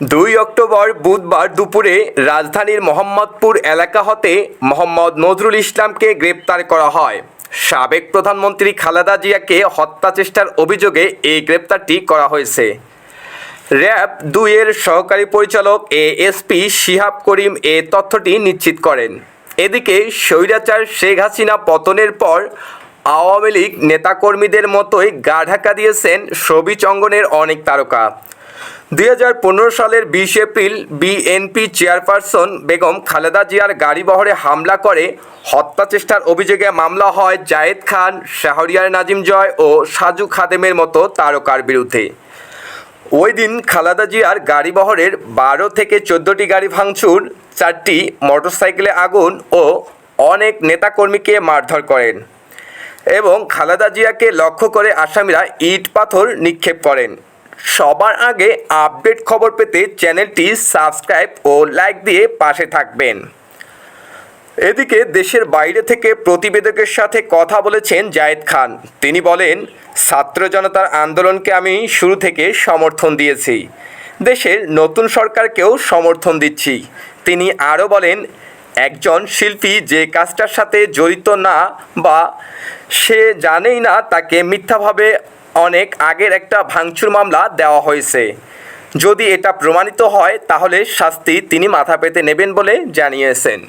দুই অক্টোবর বুধবার দুপুরে রাজধানীর মোহাম্মদপুর এলাকা হতে মোহাম্মদ নজরুল ইসলামকে গ্রেপ্তার করা হয়। সাবেক প্রধানমন্ত্রী খালেদা জিয়াকে হত্যা চেষ্টার অভিযোগে এই গ্রেপ্তারটি করা হয়েছে। র্যাব দুইয়ের সহকারী পরিচালক এ এসপি শিহাব করিম এ তথ্যটি নিশ্চিত করেন। এদিকে স্বৈরাচার শেখ হাসিনা পতনের পর আওয়ামী লীগ নেতাকর্মীদের মতোই গা ঢাকা দিয়েছেন ছবি অঙ্গনের অনেক তারকা। দুই হাজার পনেরো সালের বিশ April BNP chairperson Begum Khaleda জিয়ার গাড়িবহরে হামলা করে হত্যা চেষ্টার অভিযোগে মামলা হয় জায়েদ খান, শাহরিয়ার নাজিম জয় ও সাজু খাদেমের মতো তারকার বিরুদ্ধে। ওই দিন খালেদা জিয়ার গাড়িবহরের বারো থেকে চোদ্দোটি গাড়ি ভাঙচুর, চারটি মোটরসাইকেলে আগুন ও অনেক নেতাকর্মীকে মারধর করেন। এবং খালেদা জিয়াকে লক্ষ্য করে আসামিরা ইট পাথর নিক্ষেপ করেন। সবার আগে আপডেট খবর পেতে চ্যানেলটি সাবস্ক্রাইব ও লাইক দিয়ে পাশে থাকবেন। এদিকে দেশের বাইরে থেকে প্রতিবেদকের সাথে কথা বলেছেন জায়েদ খান। তিনি বলেন, ছাত্র জনতার আন্দোলনকে আমি শুরু থেকে সমর্থন দিয়েছি। দেশের নতুন সরকারকেও সমর্থন দিচ্ছি। তিনি আরও বলেন একজন শিল্পী যে কাজটার সাথে জড়িত না বা সে জানেই না তাকে মিথ্যাভাবে অনেক আগের একটা ভাঙচুর মামলা দেওয়া হয়েছে। যদি এটা প্রমাণিত হয়, তাহলে শাস্তি তিনি মাথা পেতে নেবেন বলে জানিয়েছেন।